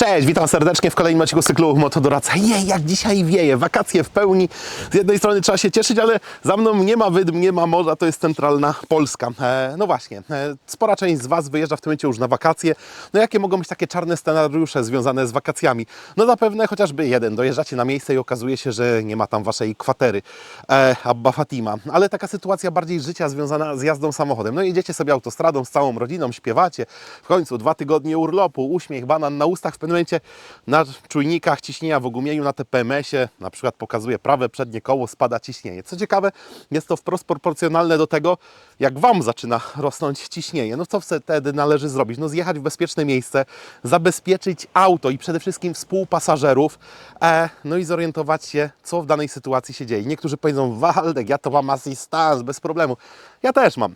Cześć, witam serdecznie w kolejnym odcinku cyklu Motodoracza. Jej, jak dzisiaj wieje, wakacje w pełni. Z jednej strony trzeba się cieszyć, ale za mną nie ma wydm, nie ma morza, to jest centralna Polska. E, no właśnie, e, spora część z Was wyjeżdża w tym momencie już na wakacje. No jakie mogą być takie czarne scenariusze związane z wakacjami? No zapewne chociażby jeden, dojeżdżacie na miejsce i okazuje się, że nie ma tam Waszej kwatery, e, Abba Fatima. Ale taka sytuacja bardziej życia związana z jazdą samochodem. No jedziecie sobie autostradą z całą rodziną, śpiewacie, w końcu dwa tygodnie urlopu, uśmiech, banan na ustach, w pewnym momencie na czujnikach ciśnienia w ogumieniu na TPMS-ie na przykład pokazuje prawe przednie koło, spada ciśnienie. Co ciekawe, jest to wprost proporcjonalne do tego, jak Wam zaczyna rosnąć ciśnienie. No co wtedy należy zrobić? No zjechać w bezpieczne miejsce, zabezpieczyć auto i przede wszystkim współpasażerów, e, no i zorientować się, co w danej sytuacji się dzieje. Niektórzy powiedzą, Waldek, ja to mam asystans, bez problemu. Ja też mam.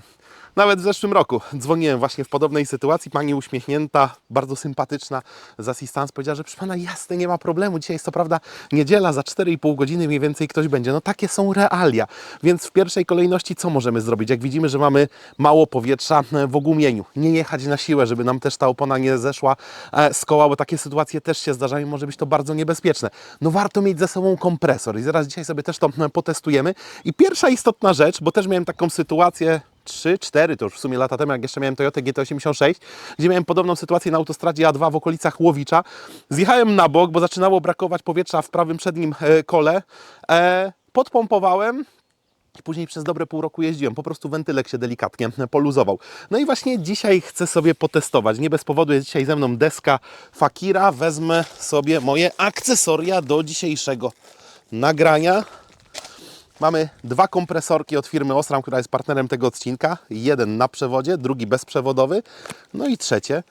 Nawet w zeszłym roku dzwoniłem właśnie w podobnej sytuacji. Pani uśmiechnięta, bardzo sympatyczna z asystans powiedziała, że proszę pana, jasne, nie ma problemu. Dzisiaj jest to prawda niedziela, za 4,5 godziny mniej więcej ktoś będzie. No takie są realia. Więc w pierwszej kolejności co możemy zrobić? Jak widzimy, że mamy mało powietrza w ogumieniu, nie jechać na siłę, żeby nam też ta opona nie zeszła e, z koła, bo takie sytuacje też się zdarzają i może być to bardzo niebezpieczne. No warto mieć ze sobą kompresor i zaraz dzisiaj sobie też to e, potestujemy. I pierwsza istotna rzecz, bo też miałem taką sytuację 3, 4, to już w sumie lata temu, jak jeszcze miałem Toyota GT86, gdzie miałem podobną sytuację na autostradzie A2 w okolicach Łowicza. Zjechałem na bok, bo zaczynało brakować powietrza w prawym przednim e, kole. E, podpompowałem, i później przez dobre pół roku jeździłem. Po prostu wentylek się delikatnie poluzował. No i właśnie dzisiaj chcę sobie potestować. Nie bez powodu jest dzisiaj ze mną deska Fakira. Wezmę sobie moje akcesoria do dzisiejszego nagrania. Mamy dwa kompresorki od firmy Osram, która jest partnerem tego odcinka. Jeden na przewodzie, drugi bezprzewodowy. No i trzecie,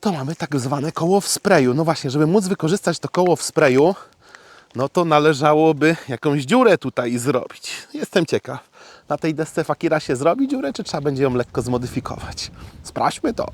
to mamy tak zwane koło w sprayu. No właśnie, żeby móc wykorzystać to koło w sprayu, no to należałoby jakąś dziurę tutaj zrobić. Jestem ciekaw. Na tej desce Fakira się zrobi dziurę, czy trzeba będzie ją lekko zmodyfikować? Sprawdźmy to.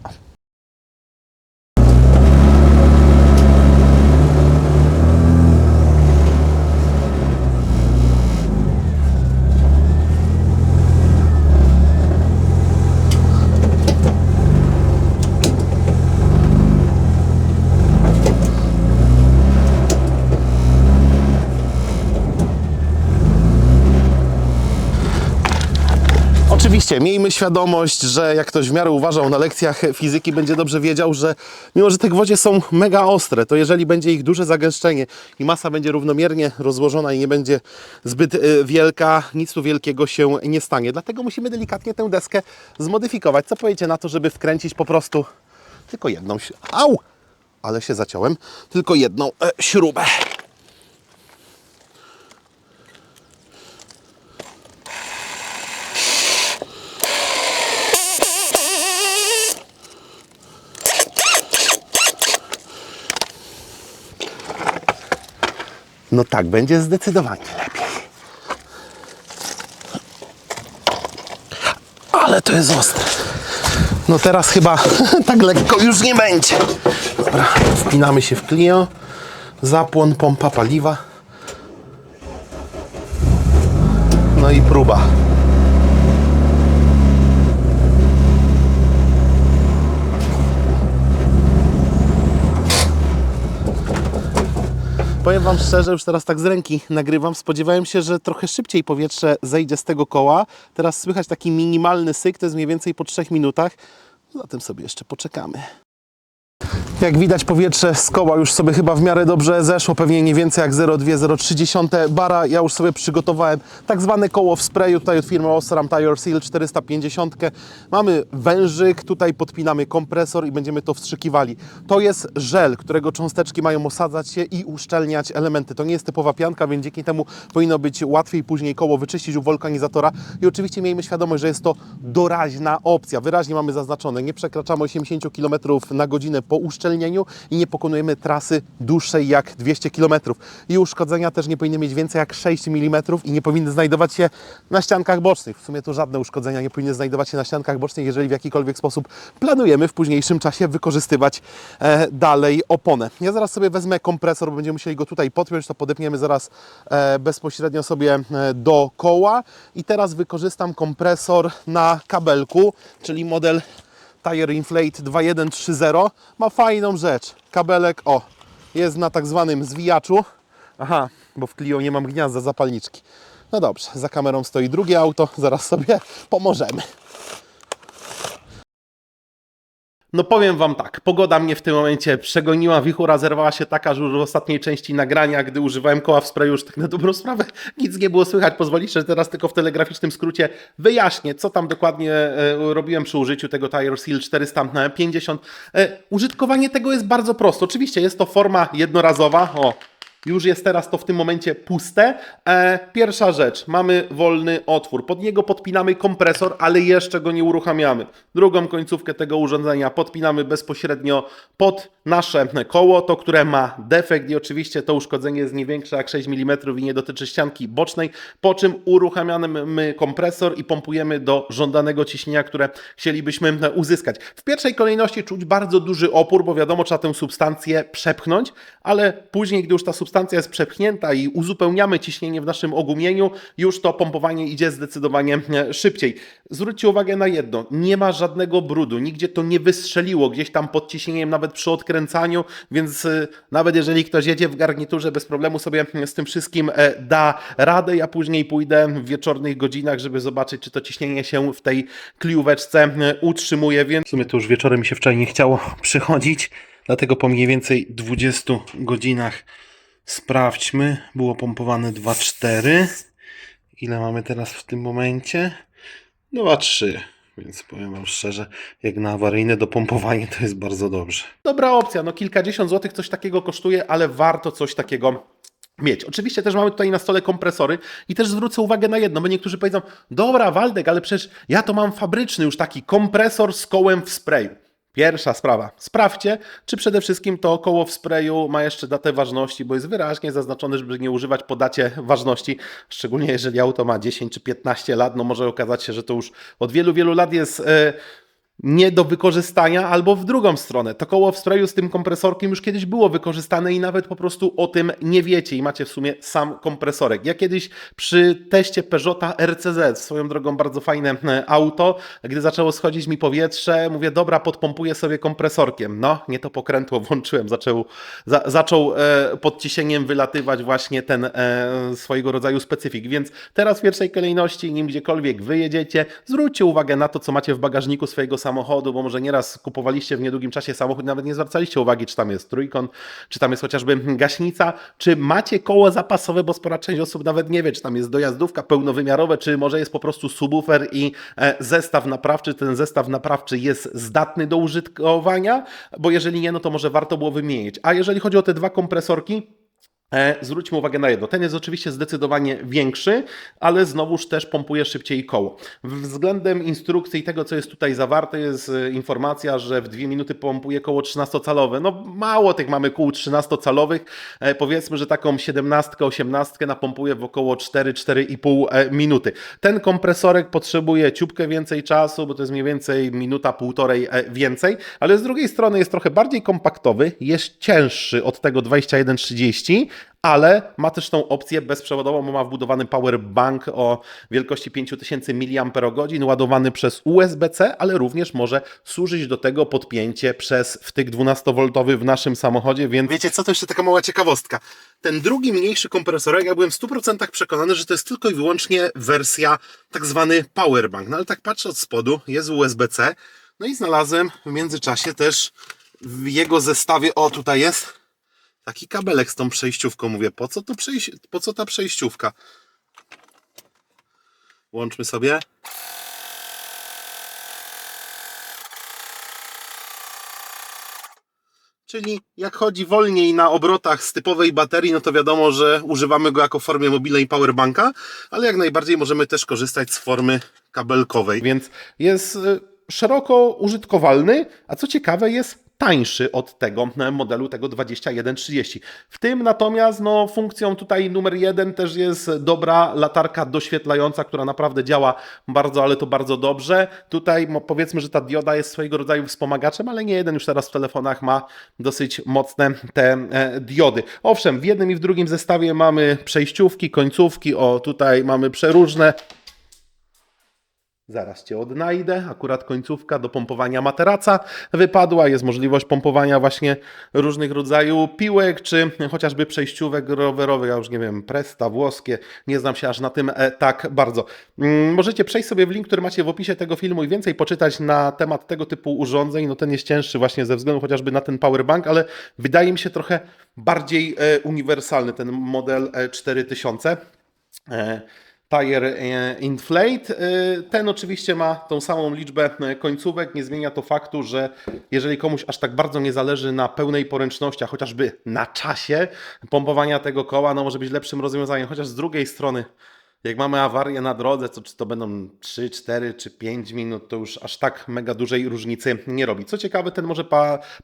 Oczywiście, miejmy świadomość, że jak ktoś w miarę uważał na lekcjach fizyki, będzie dobrze wiedział, że mimo, że te gwoździe są mega ostre, to jeżeli będzie ich duże zagęszczenie i masa będzie równomiernie rozłożona i nie będzie zbyt y, wielka, nic tu wielkiego się nie stanie. Dlatego musimy delikatnie tę deskę zmodyfikować. Co powiecie na to, żeby wkręcić po prostu tylko jedną... Au! Ale się zaciąłem. Tylko jedną e, śrubę. No tak, będzie zdecydowanie lepiej. Ale to jest ostre. No teraz chyba tak lekko już nie będzie. Dobra, wpinamy się w Clio. Zapłon, pompa paliwa. No i próba. Powiem Wam szczerze, już teraz tak z ręki nagrywam. Spodziewałem się, że trochę szybciej powietrze zejdzie z tego koła. Teraz słychać taki minimalny syk, to jest mniej więcej po 3 minutach. Zatem sobie jeszcze poczekamy. Jak widać powietrze z koła już sobie chyba w miarę dobrze zeszło, pewnie nie więcej jak 0,2-0,3 bara. Ja już sobie przygotowałem tak zwane koło w sprayu tutaj od firmy Osram Tire Seal 450. Mamy wężyk, tutaj podpinamy kompresor i będziemy to wstrzykiwali. To jest żel, którego cząsteczki mają osadzać się i uszczelniać elementy. To nie jest typowa pianka, więc dzięki temu powinno być łatwiej później koło wyczyścić u wulkanizatora. I oczywiście miejmy świadomość, że jest to doraźna opcja. Wyraźnie mamy zaznaczone, nie przekraczamy 80 km na godzinę po uszczelnieniu i nie pokonujemy trasy dłuższej jak 200 km. I uszkodzenia też nie powinny mieć więcej jak 6 mm i nie powinny znajdować się na ściankach bocznych. W sumie to żadne uszkodzenia nie powinny znajdować się na ściankach bocznych, jeżeli w jakikolwiek sposób planujemy w późniejszym czasie wykorzystywać e, dalej oponę. Ja zaraz sobie wezmę kompresor, bo będziemy musieli go tutaj podpiąć, to podepniemy zaraz e, bezpośrednio sobie e, do koła i teraz wykorzystam kompresor na kabelku, czyli model Tire Inflate 2130 ma fajną rzecz. Kabelek, o, jest na tak zwanym zwijaczu. Aha, bo w Clio nie mam gniazda zapalniczki. No dobrze, za kamerą stoi drugie auto, zaraz sobie pomożemy. No powiem Wam tak, pogoda mnie w tym momencie przegoniła, wichura zerwała się taka, że już w ostatniej części nagrania, gdy używałem koła w sprayu, już tak na dobrą sprawę nic nie było słychać. Pozwolicie, że teraz tylko w telegraficznym skrócie wyjaśnię, co tam dokładnie e, robiłem przy użyciu tego Tire Seal 450. E, użytkowanie tego jest bardzo proste. Oczywiście jest to forma jednorazowa, o, już jest teraz to w tym momencie puste. E, pierwsza rzecz, mamy wolny otwór. Pod niego podpinamy kompresor, ale jeszcze go nie uruchamiamy. Drugą końcówkę tego urządzenia podpinamy bezpośrednio pod nasze koło, to które ma defekt i oczywiście to uszkodzenie jest nie większe jak 6 mm i nie dotyczy ścianki bocznej, po czym uruchamiamy my kompresor i pompujemy do żądanego ciśnienia, które chcielibyśmy uzyskać. W pierwszej kolejności czuć bardzo duży opór, bo wiadomo, trzeba tę substancję przepchnąć, ale później, gdy już ta substancja jest przepchnięta i uzupełniamy ciśnienie w naszym ogumieniu, już to pompowanie idzie zdecydowanie e, szybciej. Zwróćcie uwagę na jedno, nie ma żadnego brudu, nigdzie to nie wystrzeliło gdzieś tam pod ciśnieniem, nawet przy odkręcaniu, więc e, nawet jeżeli ktoś jedzie w garniturze, bez problemu sobie z tym wszystkim e, da radę. Ja później pójdę w wieczornych godzinach, żeby zobaczyć, czy to ciśnienie się w tej klióweczce utrzymuje, więc w sumie to już wieczorem mi się wczoraj nie chciało przychodzić, dlatego po mniej więcej 20 godzinach Sprawdźmy. Było pompowane 2,4. Ile mamy teraz w tym momencie? 2,3. Więc powiem Wam szczerze, jak na awaryjne dopompowanie to jest bardzo dobrze. Dobra opcja, no kilkadziesiąt złotych coś takiego kosztuje, ale warto coś takiego mieć. Oczywiście też mamy tutaj na stole kompresory i też zwrócę uwagę na jedno, bo niektórzy powiedzą, dobra Waldek, ale przecież ja to mam fabryczny już taki kompresor z kołem w sprayu. Pierwsza sprawa. Sprawdźcie, czy przede wszystkim to koło w sprayu ma jeszcze datę ważności, bo jest wyraźnie zaznaczone, żeby nie używać po dacie ważności. Szczególnie jeżeli auto ma 10 czy 15 lat, no może okazać się, że to już od wielu, wielu lat jest. Yy, nie do wykorzystania, albo w drugą stronę. To koło w sprayu z tym kompresorkiem już kiedyś było wykorzystane i nawet po prostu o tym nie wiecie i macie w sumie sam kompresorek. Ja kiedyś przy teście Peugeota RCZ, swoją drogą bardzo fajne e, auto, gdy zaczęło schodzić mi powietrze, mówię, dobra, podpompuję sobie kompresorkiem. No, nie to pokrętło włączyłem, zaczął, za, zaczął e, pod ciśnieniem wylatywać właśnie ten e, swojego rodzaju specyfik, więc teraz w pierwszej kolejności, nim gdziekolwiek wyjedziecie, zwróćcie uwagę na to, co macie w bagażniku swojego samochodu, samochodu, bo może nieraz kupowaliście w niedługim czasie samochód, nawet nie zwracaliście uwagi, czy tam jest trójkąt, czy tam jest chociażby gaśnica, czy macie koło zapasowe, bo spora część osób nawet nie wie, czy tam jest dojazdówka pełnowymiarowe, czy może jest po prostu subwoofer i e, zestaw naprawczy. Ten zestaw naprawczy jest zdatny do użytkowania, bo jeżeli nie, no to może warto było wymienić. A jeżeli chodzi o te dwa kompresorki, zwróćmy uwagę na jedno. Ten jest oczywiście zdecydowanie większy, ale znowuż też pompuje szybciej koło. Względem instrukcji i tego, co jest tutaj zawarte, jest e, informacja, że w 2 minuty pompuje koło 13-calowe. No mało tych mamy kół 13-calowych. E, powiedzmy, że taką 17-18 napompuje w około 4-4,5 minuty. Ten kompresorek potrzebuje ciupkę więcej czasu, bo to jest mniej więcej minuta, półtorej więcej, ale z drugiej strony jest trochę bardziej kompaktowy, jest cięższy od tego 2130 ale ma też tą opcję bezprzewodową, bo ma wbudowany power bank o wielkości 5000 mAh, ładowany przez USB-C, ale również może służyć do tego podpięcie przez wtyk 12V w naszym samochodzie, więc... Wiecie co, to jeszcze taka mała ciekawostka. Ten drugi mniejszy kompresorek, ja byłem w 100% przekonany, że to jest tylko i wyłącznie wersja tak zwany power bank, no ale tak patrzę od spodu, jest USB-C, no i znalazłem w międzyczasie też w jego zestawie, o tutaj jest, Taki kabelek z tą przejściówką. Mówię, po co, to przejś po co ta przejściówka? Łączmy sobie. Czyli jak chodzi wolniej na obrotach z typowej baterii, no to wiadomo, że używamy go jako formie mobilnej powerbanka, ale jak najbardziej możemy też korzystać z formy kabelkowej. Więc jest y, szeroko użytkowalny, a co ciekawe jest tańszy od tego modelu, tego 2130. W tym natomiast no, funkcją tutaj numer jeden też jest dobra latarka doświetlająca, która naprawdę działa bardzo, ale to bardzo dobrze. Tutaj powiedzmy, że ta dioda jest swojego rodzaju wspomagaczem, ale nie jeden już teraz w telefonach ma dosyć mocne te e, diody. Owszem, w jednym i w drugim zestawie mamy przejściówki, końcówki, o tutaj mamy przeróżne Zaraz Cię odnajdę. Akurat końcówka do pompowania materaca wypadła. Jest możliwość pompowania właśnie różnych rodzajów piłek, czy chociażby przejściówek rowerowych. Ja już nie wiem, presta, włoskie. Nie znam się aż na tym e, tak bardzo. Mm, Możecie przejść sobie w link, który macie w opisie tego filmu i więcej poczytać na temat tego typu urządzeń. No ten jest cięższy właśnie ze względu chociażby na ten powerbank, ale wydaje mi się trochę bardziej e, uniwersalny ten model e, 4000. Tire e, Inflate. E, Ten oczywiście ma tą samą liczbę e, końcówek. Nie zmienia to faktu, że jeżeli komuś aż tak bardzo nie zależy na pełnej poręczności, a chociażby na czasie pompowania tego koła, no może być lepszym rozwiązaniem. Chociaż z drugiej strony, jak mamy awarię na drodze, to czy to będą 3, 4 czy 5 minut, to już aż tak mega dużej różnicy nie robi. Co ciekawe, ten może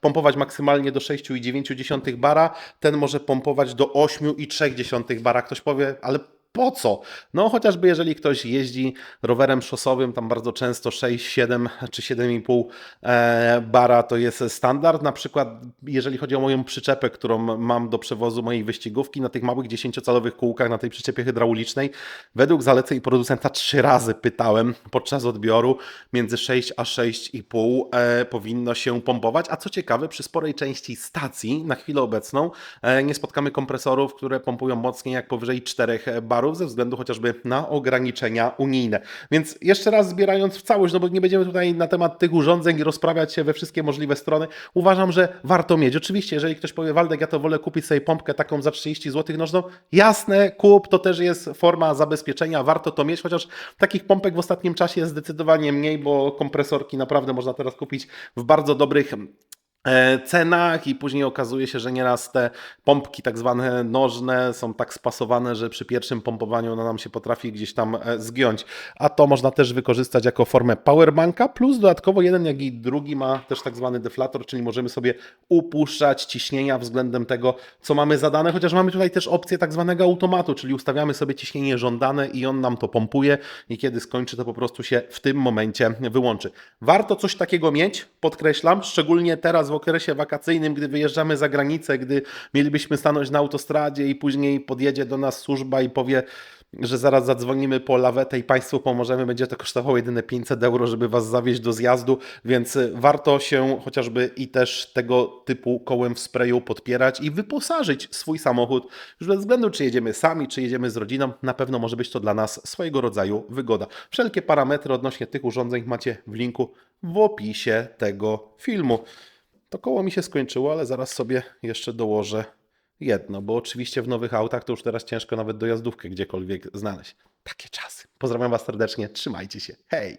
pompować maksymalnie do 6,9 bara, ten może pompować do 8,3 bara. Ktoś powie, ale po co? No chociażby jeżeli ktoś jeździ rowerem szosowym, tam bardzo często 6, 7 czy 7,5 e, bara to jest standard. Na przykład jeżeli chodzi o moją przyczepę, którą mam do przewozu mojej wyścigówki na tych małych 10-calowych kółkach, na tej przyczepie hydraulicznej, według zaleceń producenta trzy razy pytałem podczas odbioru, między 6 a 6,5 e, powinno się pompować, a co ciekawe przy sporej części stacji na chwilę obecną e, nie spotkamy kompresorów, które pompują mocniej jak powyżej 4 barów ze względu chociażby na ograniczenia unijne. Więc jeszcze raz zbierając w całość, no bo nie będziemy tutaj na temat tych urządzeń rozprawiać się we wszystkie możliwe strony, uważam, że warto mieć. Oczywiście, jeżeli ktoś powie, Waldek, ja to wolę kupić sobie pompkę taką za 30 zł, no, jasne, kup, to też jest forma zabezpieczenia, warto to mieć, chociaż takich pompek w ostatnim czasie jest zdecydowanie mniej, bo kompresorki naprawdę można teraz kupić w bardzo dobrych cenach i później okazuje się, że nieraz te pompki tak zwane nożne są tak spasowane, że przy pierwszym pompowaniu ona nam się potrafi gdzieś tam e, zgiąć. A to można też wykorzystać jako formę powerbanka, plus dodatkowo jeden jak i drugi ma też tak zwany deflator, czyli możemy sobie upuszczać ciśnienia względem tego, co mamy zadane, chociaż mamy tutaj też opcję tak zwanego automatu, czyli ustawiamy sobie ciśnienie żądane i on nam to pompuje i kiedy skończy, to po prostu się w tym momencie wyłączy. Warto coś takiego mieć, podkreślam, szczególnie teraz w okresie wakacyjnym, gdy wyjeżdżamy za granicę, gdy mielibyśmy stanąć na autostradzie i później podjedzie do nas służba i powie, że zaraz zadzwonimy po lawetę i Państwu pomożemy, będzie to kosztowało jedyne 500 euro, żeby Was zawieźć do zjazdu, więc warto się chociażby i też tego typu kołem w sprayu podpierać i wyposażyć swój samochód, już bez względu czy jedziemy sami, czy jedziemy z rodziną, na pewno może być to dla nas swojego rodzaju wygoda. Wszelkie parametry odnośnie tych urządzeń macie w linku w opisie tego filmu. To koło mi się skończyło, ale zaraz sobie jeszcze dołożę jedno, bo oczywiście w nowych autach to już teraz ciężko nawet dojazdówkę gdziekolwiek znaleźć. Takie czasy. Pozdrawiam Was serdecznie, trzymajcie się. Hej!